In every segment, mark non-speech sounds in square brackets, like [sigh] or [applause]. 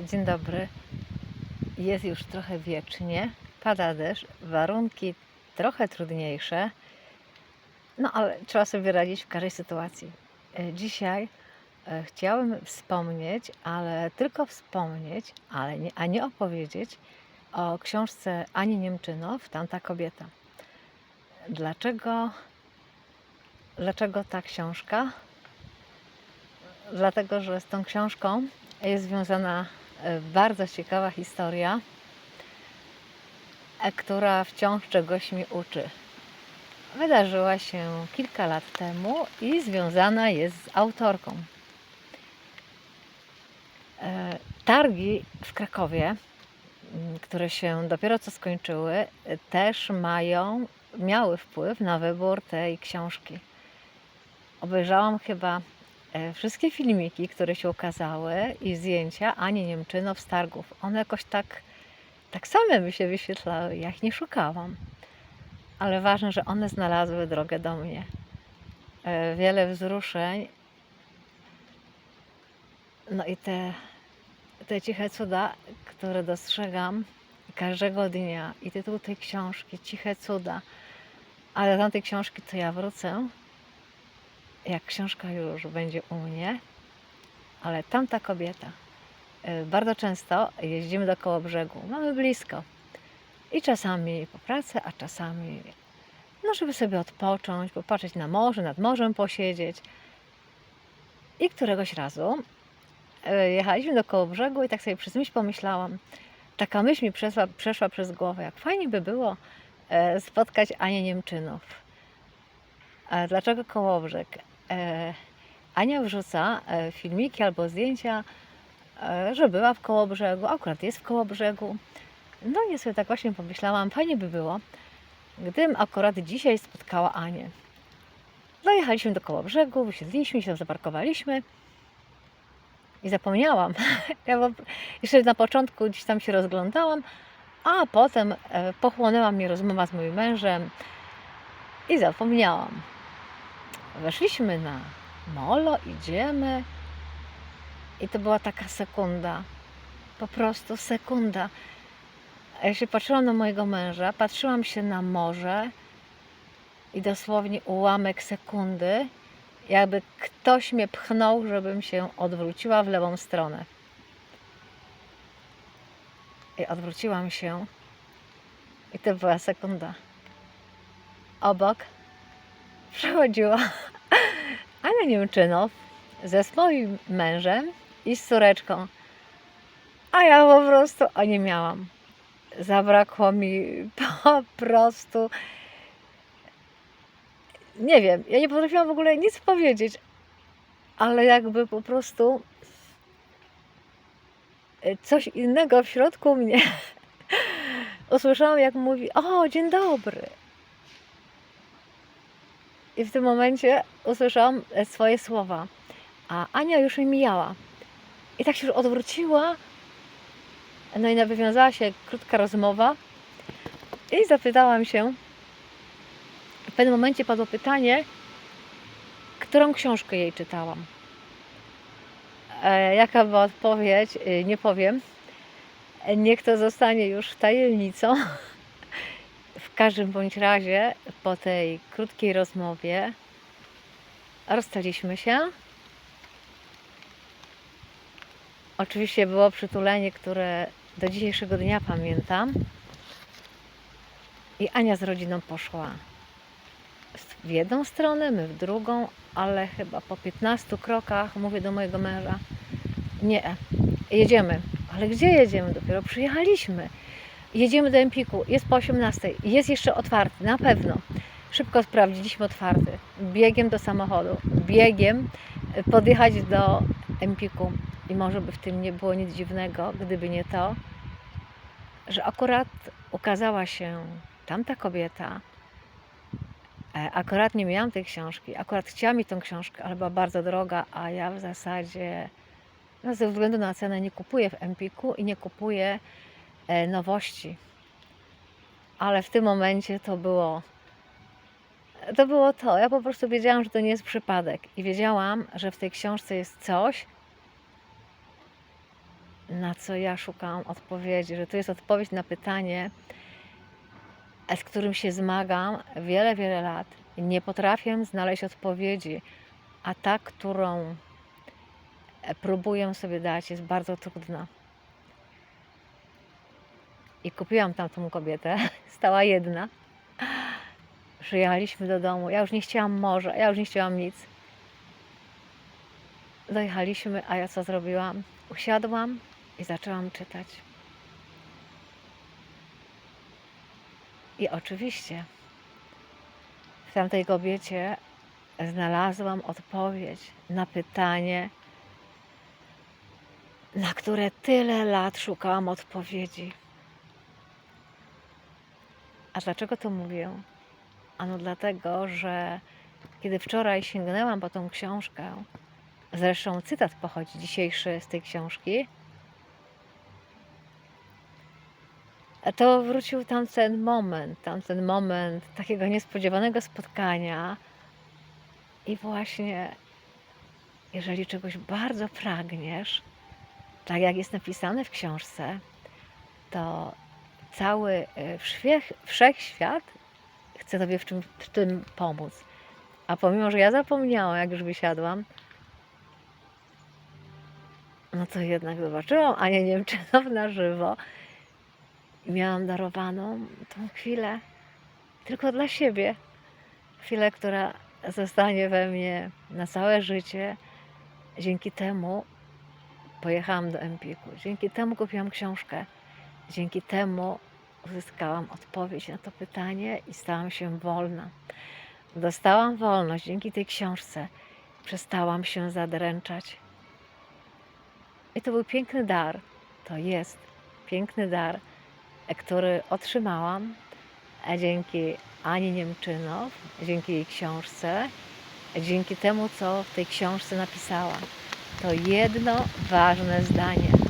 Dzień dobry. Jest już trochę wiecznie, pada deszcz, warunki trochę trudniejsze, no ale trzeba sobie radzić w każdej sytuacji. E, Dzisiaj e, chciałem wspomnieć, ale tylko wspomnieć, ale nie, a nie opowiedzieć o książce Ani Niemczynow, Tamta kobieta. Dlaczego, dlaczego ta książka? Dlatego, że z tą książką jest związana bardzo ciekawa historia, e, która wciąż czegoś mi uczy. Wydarzyła się kilka lat temu i związana jest z autorką. E, Targi w Krakowie, m, które się dopiero co skończyły, e, też mają, miały wpływ na wybór tej książki. Obejrzałam chyba wszystkie filmiki, które się ukazały i zdjęcia Ani Niemczynow z targów. One jakoś tak, tak same mi się wyświetlały, ja ich nie szukałam. Ale ważne, że one znalazły drogę do mnie. E, Wiele wzruszeń. No i te, te ciche cuda, które dostrzegam każdego dnia. I tytuł tej książki, Ciche cuda. Ale do tamtej książki to ja wrócę jak książka już będzie u mnie, ale tamta kobieta. Y, Bardzo często jeździmy do koło brzegu, mamy blisko. I czasami po pracy, a czasami, no żeby sobie odpocząć, popatrzeć na morze, nad morzem posiedzieć. I któregoś razu y, jechaliśmy do koło brzegu i tak sobie przez myśl pomyślałam, taka myśl mi przeszła, przeszła przez głowę, jak fajnie by było e, spotkać Anię Niemczynów. Dlaczego Kołobrzeg? E, Ania wrzuca e, filmiki albo zdjęcia, e, że była w Kołobrzegu, akurat jest w Kołobrzegu. No i sobie tak właśnie pomyślałam, fajnie by było, gdybym akurat dzisiaj spotkała Anię. Dojechaliśmy do Kołobrzegu, wysiedliśmy się, tam zaparkowaliśmy i zapomniałam. [laughs] Ja jeszcze na początku gdzieś tam się rozglądałam, a potem pochłonęła mnie rozmowa z moim mężem i zapomniałam. Weszliśmy na molo, idziemy i to była taka sekunda, po prostu sekunda. Ja się patrzyłam na mojego męża, patrzyłam się na morze i dosłownie ułamek sekundy, jakby ktoś mnie pchnął, żebym się odwróciła w lewą stronę. I odwróciłam się i to była sekunda. Obok przechodziła Ania Niemczynow ze swoim mężem i z córeczką. A ja po prostu o nie miałam. Zabrakło mi [laughs] po prostu. Nie wiem, ja nie potrafiłam w ogóle nic powiedzieć, ale jakby po prostu coś innego w środku mnie. [laughs] Usłyszałam, jak mówi: O, dzień dobry. I w tym momencie usłyszałam e, swoje słowa. A Ania już mi mijała. I tak się już odwróciła. No i nawiązała się krótka rozmowa. I zapytałam się. W pewnym momencie padło pytanie, którą książkę jej czytałam. E, jaka była odpowiedź? E, nie powiem. E, niech to zostanie już tajemnicą. [laughs] W każdym bądź razie po tej krótkiej rozmowie rozstaliśmy się. Oczywiście było przytulenie, które do dzisiejszego dnia pamiętam. I Ania z rodziną poszła w jedną stronę, my w drugą, ale chyba po 15 krokach mówię do mojego męża: Nie, jedziemy. Ale gdzie jedziemy? Dopiero przyjechaliśmy. Jedziemy do Empiku, jest po 18, jest jeszcze otwarty, na pewno. Szybko sprawdziliśmy otwarty. Biegiem do samochodu, biegiem y, podjechać do Empiku. I może by w tym nie było nic dziwnego, gdyby nie to, że akurat ukazała się tamta kobieta. E, Akurat nie miałam tej książki, akurat chciała mi tą książkę, ale była bardzo droga, a ja w zasadzie no, ze względu na cenę nie kupuję w Empiku i nie kupuję e, nowości. Ale w tym momencie to było to było to. Ja po prostu wiedziałam, że to nie jest przypadek i wiedziałam, że w tej książce jest coś, na co ja szukałam odpowiedzi, że to jest odpowiedź na pytanie, e, z którym się zmagam wiele, wiele lat. Nie potrafię znaleźć odpowiedzi, a ta, którą e, próbuję sobie dać, jest bardzo trudna. I kupiłam tamtą kobietę, [laughs] stała jedna. Przyjechaliśmy do domu. Ja już nie chciałam morza, ja już nie chciałam nic. Dojechaliśmy, a ja co zrobiłam? Usiadłam i zaczęłam czytać. I oczywiście w tamtej kobiecie znalazłam odpowiedź na pytanie, na które tyle lat szukałam odpowiedzi. A dlaczego to mówię? Ano dlatego, że kiedy wczoraj sięgnęłam po tą książkę, zresztą cytat pochodzi dzisiejszy z tej książki, to wrócił tamten moment, tamten moment takiego niespodziewanego spotkania. I właśnie, jeżeli czegoś bardzo pragniesz, tak jak jest napisane w książce, to cały e, wszech, wszechświat chce Tobie w, czym, w tym pomóc. A pomimo, że ja zapomniałam, jak już wysiadłam, no to jednak zobaczyłam Anię Niemczynow na żywo miałam darowaną tą chwilę tylko dla siebie. Chwilę, która zostanie we mnie na całe życie. Dzięki temu pojechałam do Empiku. Dzięki temu kupiłam książkę. Dzięki temu uzyskałam odpowiedź na to pytanie i stałam się wolna. Dostałam wolność dzięki tej książce. Przestałam się zadręczać. I to był piękny dar. To jest piękny dar, który otrzymałam dzięki Ani Niemczynow, dzięki jej książce, dzięki temu, co w tej książce napisała. To jedno ważne zdanie.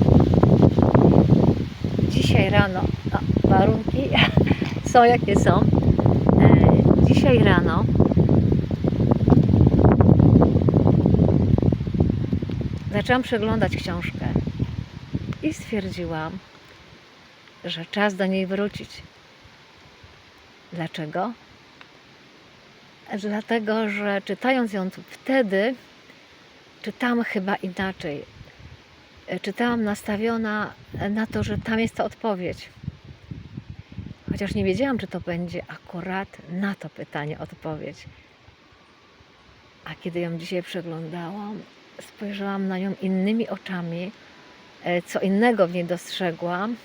Rano, no, warunki [laughs] są jakie są. E, dzisiaj rano zaczęłam przeglądać książkę i stwierdziłam, że czas do niej wrócić. Dlaczego? Dlatego, że czytając ją wtedy, czytałam chyba inaczej. Czytałam nastawiona na to, że tam jest ta odpowiedź. Chociaż nie wiedziałam, czy to będzie akurat na to pytanie odpowiedź. A kiedy ją dzisiaj przeglądałam, spojrzałam na nią innymi oczami, e, co innego w niej dostrzegłam.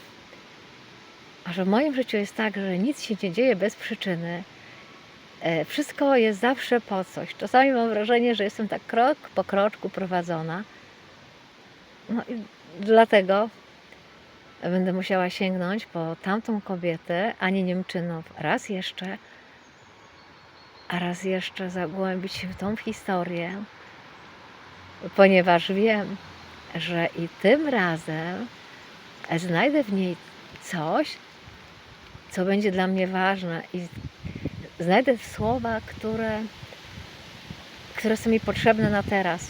A że w moim życiu jest tak, że nic się nie dzieje bez przyczyny. E, wszystko jest zawsze po coś. Czasami mam wrażenie, że jestem tak krok po kroczku prowadzona. No i dlatego będę musiała sięgnąć po tamtą kobietę, Ani Niemczynow, raz jeszcze, a raz jeszcze zagłębić się w tą historię, ponieważ wiem, że i tym razem znajdę w niej coś, co będzie dla mnie ważne i znajdę słowa, które, które są mi potrzebne na teraz.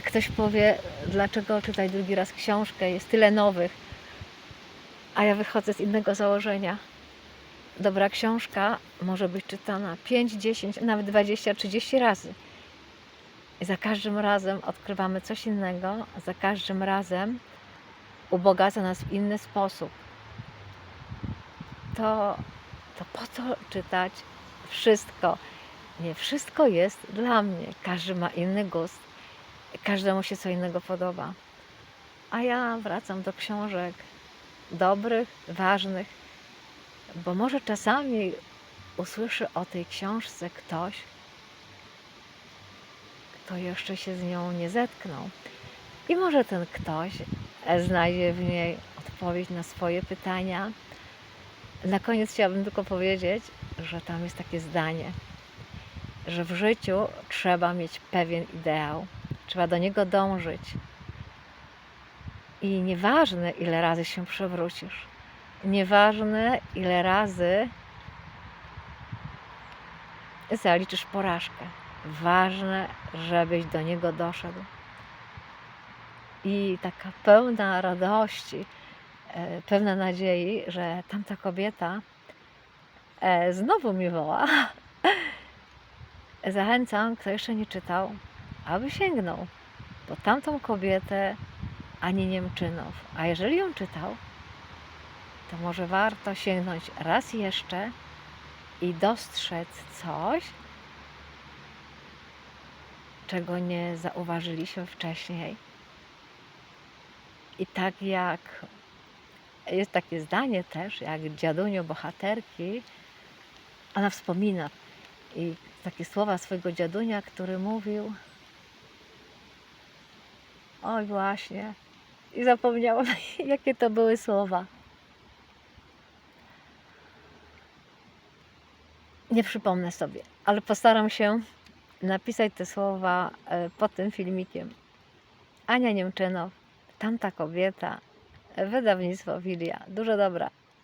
Ktoś powie, dlaczego czytaj drugi raz książkę, jest tyle nowych, a ja wychodzę z innego założenia. Dobra książka może być czytana 5, 10, nawet 20, 30 razy. I za każdym razem odkrywamy coś innego, za każdym razem ubogaca nas w inny sposób. To, to po co czytać wszystko? Nie wszystko jest dla mnie. Każdy ma inny gust, każdemu się co innego podoba. A ja wracam do książek dobrych, ważnych, bo może czasami usłyszy o tej książce ktoś, kto jeszcze się z nią nie zetknął. I może ten ktoś znajdzie w niej odpowiedź na swoje pytania. Na koniec chciałabym tylko powiedzieć, że tam jest takie zdanie, że w życiu trzeba mieć pewien ideał, trzeba do niego dążyć. I nieważne, ile razy się przewrócisz, nieważne, ile razy zaliczysz porażkę, ważne, żebyś do niego doszedł. i taka pełna radości, e, pełna nadziei, że tamta kobieta e, znowu mi woła. [laughs] Zachęcam, kto jeszcze nie czytał, aby sięgnął po tamtą kobietę Ani Niemczynow. A jeżeli ją czytał, to może warto sięgnąć raz jeszcze i dostrzec coś, czego nie zauważyliśmy wcześniej. I tak jak jest takie zdanie też, jak dziadunio bohaterki, ona wspomina i takie słowa swojego dziadunia, który mówił oj właśnie i zapomniałam [laughs] jakie to były słowa. Nie przypomnę sobie, ale postaram się napisać te słowa e, pod tym filmikiem. Ania Niemczynow, tamta kobieta, wydawnictwo Wilia. Dużo dobra.